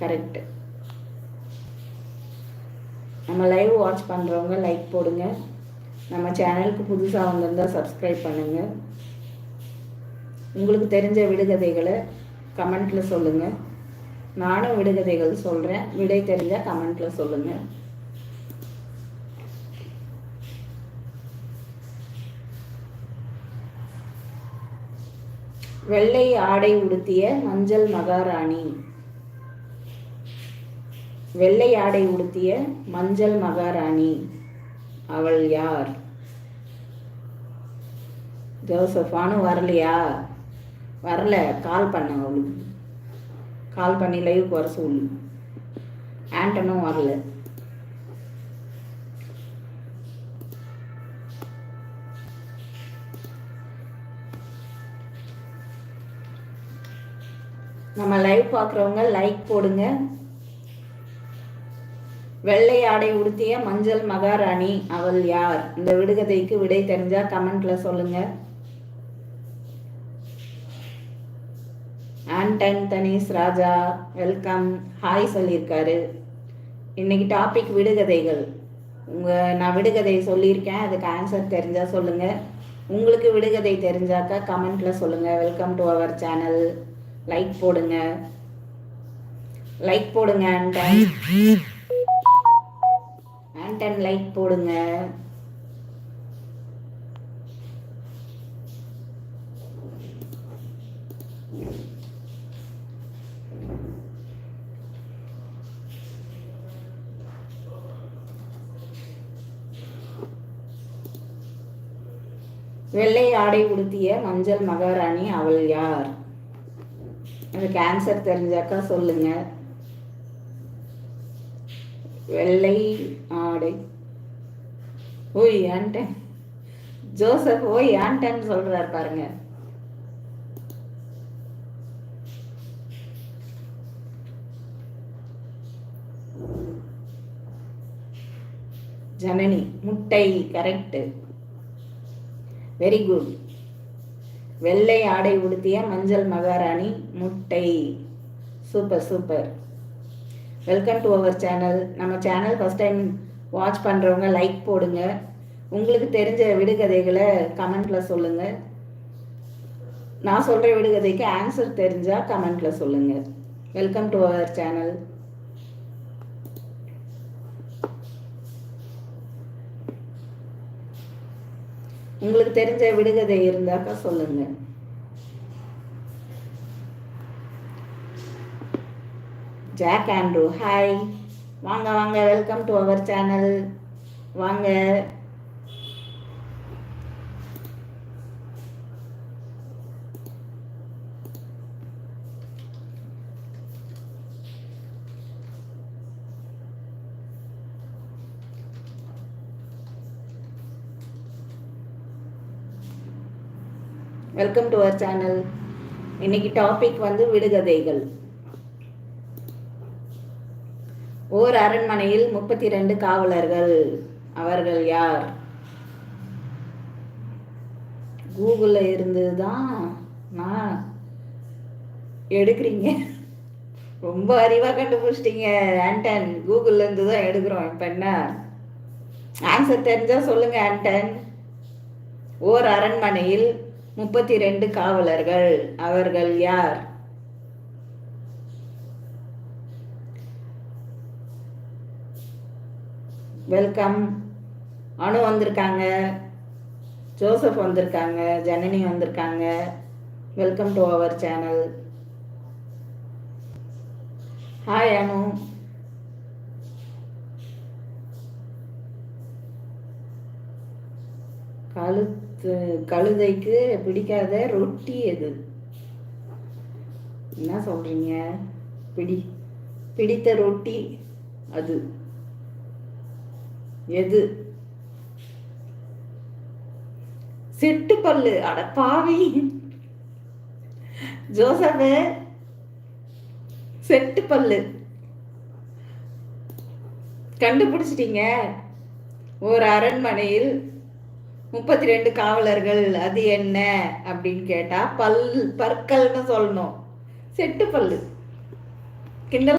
Correct நம்ம live watch பண்ணுறவங்க like போடுங்க. நம்ம சேனலுக்கு புதுசாக வந்திருந்தால் சப்ஸ்கிரைப் பண்ணுங்கள் உங்களுக்கு தெரிஞ்ச விடுகதைகளை கமெண்ட்டில் சொல்லுங்கள் நானும் விடுகதைகள் சொல்கிறேன் விடை தெரிஞ்சால் கமெண்ட்டில் சொல்லுங்கள் வெள்ளை ஆடை உடுத்திய மஞ்சள் மகாராணி. வெள்ளை ஆடை உடுத்திய மஞ்சள் மகாராணி. அவள் யார்? ஜோசஃபானு வரலையா? வரல கால் பண்ண அவளுக்கு. கால் பண்ணி லைவுக்கு வர சொல்லு. ஆண்டனும் வரல. நம்ம லைவ் பார்க்குறவங்க லைக் போடுங்க. வெள்ளை ஆடை உடுத்திய மஞ்சள் மகாராணி அவள் யார்? இந்த விடுகதைக்கு விடை தெரிஞ்சா கமெண்ட்ல சொல்லுங்க. Anton Tanish Raja welcome. Hi சொல்லியிருக்காரு. இன்னைக்கு டாபிக் விடுகதைகள். உங்க நான் விடுகதை சொல்லியிருக்கேன் அதுக்கு ஆன்சர் தெரிஞ்சா சொல்லுங்க. உங்களுக்கு விடுகதை தெரிஞ்சாக்கா கமெண்ட்ல சொல்லுங்க. Welcome to our channel like போடுங்க. லைக் போடுங்க ஆண்டன். ஆண்டன் லைக் போடுங்க. வெள்ளை ஆடை உடுத்திய மஞ்சள் மகாராணி அவள் யார்? எனக்கு ஆன்சர் தெரிஞ்சாக்கா சொல்லுங்கள் வெள்ளை ஆடை. ஓய் ஆண்டன் ஜோசப் ஓய் ஆண்டன் சொல்றார் பாருங்க. ஜனனி முட்டை கரெக்ட் வெரி குட் வெள்ளை ஆடை உடுத்திய மஞ்சள் மகாராணி முட்டை. Super super welcome to our channel நம்ம சேனல் ஃபஸ்ட் டைம் வாட்ச் பண்ணுறவங்க லைக் போடுங்க. உங்களுக்கு தெரிஞ்ச விடுகதைகளை கமெண்ட்டில் சொல்லுங்கள் நான் சொல்கிற விடுகதைக்கு ஆன்சர் தெரிஞ்சால் கமெண்ட்டில் சொல்லுங்கள் வெல்கம் டு அவர் சேனல் உங்களுக்கு தெரிஞ்ச விடுகதை இருந்தாக்கா சொல்லுங்கள் ஜாக் ஆண்ட்ரூ ஹாய் வாங்க வாங்க வெல்கம் டு அவர் சேனல் வாங்க. வெல்கம் டு அவர் சேனல் இன்னைக்கு டாபிக் வந்து விடுகதைகள். ஓர் அரண்மனையில் முப்பத்தி ரெண்டு காவலர்கள். அவர்கள் யார்? கூகுளில் இருந்து தான் நான் எடுக்கிறீங்க. ரொம்ப அறிவாக கண்டுபிடிச்சிட்டீங்க ஆண்டன். கூகுள்ல இருந்து தான் எடுக்கிறோம் இப்போ என்ன? ஆன்சர் தெரிஞ்சால் சொல்லுங்க ஆண்டன். ஓர் அரண்மனையில் முப்பத்தி ரெண்டு காவலர்கள். அவர்கள் யார்? வெல்கம் அணு வந்திருக்காங்க. ஜோசப் வந்திருக்காங்க. ஜனனி வந்திருக்காங்க. Welcome to our channel hi Anu. கழுத்து கழுதைக்கு பிடிக்காத ரொட்டி எது? என்ன சொல்றீங்க? பிடி பிடித்த ரொட்டி அது. எது? சிட்டு பல்லு. அட பாவி. ஜோசப் செட்டு பல்லு. கண்டுபிடிச்சிட்டீங்க. ஒரு அரண்மனையில் முப்பத்தி ரெண்டு காவலர்கள். அது என்ன? அப்படின்னு கேட்டா பல் பற்கள்னு சொல்லணும். செட்டு பல்லு. கிண்டல்